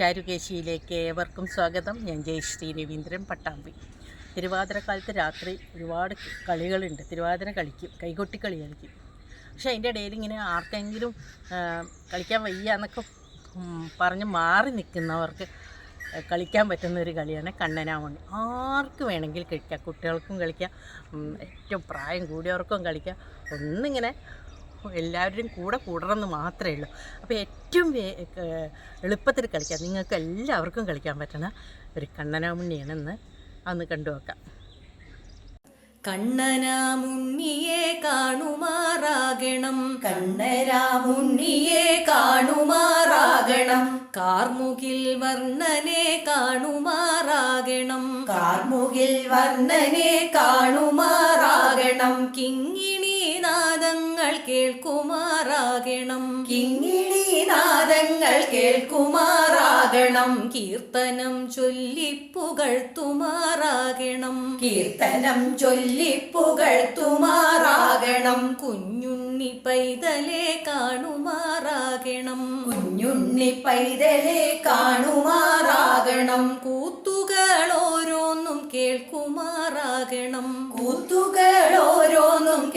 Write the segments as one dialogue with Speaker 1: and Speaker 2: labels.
Speaker 1: ചാരുകേശിയിലേക്ക് ഏവർക്കും സ്വാഗതം. ഞാൻ ജയശ്രീ രവീന്ദ്രൻ പട്ടാമ്പി. തിരുവാതിരക്കാലത്ത് രാത്രി ഒരുപാട് കളികളുണ്ട്. തിരുവാതിര കളിക്കും കൈകൊട്ടിക്കളി കളിക്കും. പക്ഷേ അതിന്റെ ഇടയിൽ ഇങ്ങനെ ആർക്കെങ്കിലും കളിക്കാൻ വയ്യ എന്നൊക്കെ പറഞ്ഞ് മാറി നിൽക്കുന്നവർക്ക് കളിക്കാൻ പറ്റുന്ന ഒരു കളിയാണ് കണ്ണനാമണി. ആർക്ക് വേണമെങ്കിൽ കളിക്കാം. കുട്ടികൾക്കും കളിക്കാം. ഏറ്റവും പ്രായം കൂടിയവർക്കും കളിക്കാം. ഒന്നിങ്ങനെ എല്ലാവരുടെയും കൂടെ കൂടണമെന്ന് മാത്രമേ ഉള്ളൂ. അപ്പോൾ ഏറ്റവും എളുപ്പത്തിൽ കളിക്കാം നിങ്ങൾക്ക് എല്ലാവർക്കും കളിക്കാൻ പറ്റുന്ന ഒരു കണ്ണനാമുണ്ണിയാണെന്ന് അന്ന് കണ്ടു നോക്കാം.
Speaker 2: കണ്ണനാമുണ്ണിയെ കാണുമാറാകണം. കണ്ണരാമുണ്ണിയെ കാണുമാറാകണം. കാർമുകിൽ വർണനെ കാണുമാറാകണം. കാർമുകിൽ വർണനെ കാണുമാറാകണം. നാദങ്ങൾ കേൾക്കുമാറാകണം. കിങ്ങിണി നാദങ്ങൾ കേൾക്കുമാറാകണം. കീർത്തനം ചൊല്ലിപ്പുകഴ്ത്തുമാറാകണം കീർത്തനം ചൊല്ലിപ്പുകഴ്ത്തുമാറാകണം കുഞ്ഞുണ്ണി പൈതലെ കാണുമാറാകണം. കുഞ്ഞുണ്ണി പൈതലെ കാണുമാറാകണം. കൂത്തുകൾ ഓരോന്നും കേൾക്കുമാറാകണം. കൂത്തുകൾ ഓരോന്നും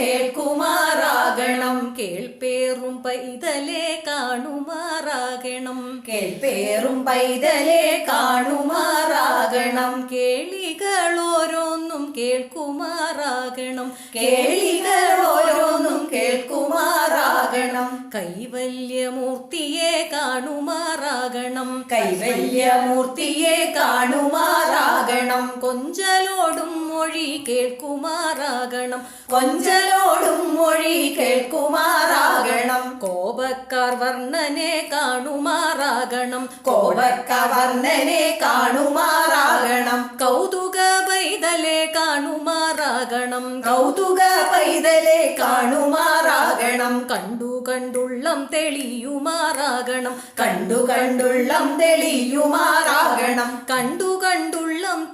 Speaker 2: കേൾക്കുമാറാകണം കേൾപ്പേറും പൈതലെ കാണുമാറാകണം. കേൾപ്പേറും പൈതലെ കാണുമാറാകണം. കേളികൾ ഓരോന്നും കേൾക്കുമാറാകണം. കേളികൾ ഓരോന്നും കേൾക്കുമാറാകണം. കൈവല്യമൂർത്തിയെ കാണുമാറാകണം. കൈവല്യമൂർത്തിയെ കാണുമാറാകണം. കൊഞ്ചലോടും മൊഴി കേൾക്കുമാറാകണം. കൊഞ്ചലോടും കോപക്കാർ വർണനെ കാണുമാറാകണം. കോടക്കാർ വർണനെ കാണുമാറാകണം. കൗതുക പൈതലെ കാണുമാറാകണം. കൗതുക പൈതലെ കാണുമാറാകണം. കണ്ടു കണ്ടുള്ളം തെളിയുമാറാകണം. കണ്ടു കണ്ടുള്ളം തെളിയുമാറാകണം. കണ്ടു കണ്ടുള്ളം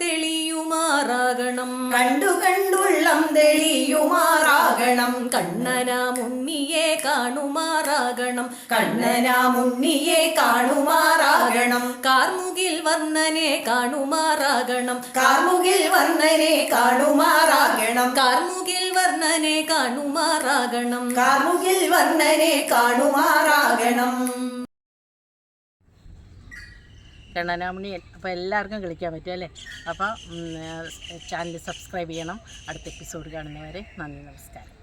Speaker 2: തെളിയുമാറാകണം കണ്ടു കണ്ടുള്ളം തെളിയുമാറാകണം. കണ്ണനാമുണ്ണിയെ കാണുമാറാകണം. കണ്ണനാമുണ്ണിയെ കാണുമാറാകണം. കാർമുകിൽ വർണനെ കാണുമാറാകണം. കാർമുകിൽ വർണനെ കാണുമാറാകണം. കാർമുകിൽ വർണനെ കാണുമാറാകണം. കാർമുകിൽ വർണനെ കാണുമാറാകണം.
Speaker 1: കണ്ണനാമണി അപ്പോൾ എല്ലാവർക്കും കളിക്കാൻ പറ്റും അല്ലേ? അപ്പോൾ ചാനൽ സബ്സ്ക്രൈബ് ചെയ്യണം. അടുത്ത എപ്പിസോഡ് കാണുന്നവരെ നന്ദി നമസ്കാരം.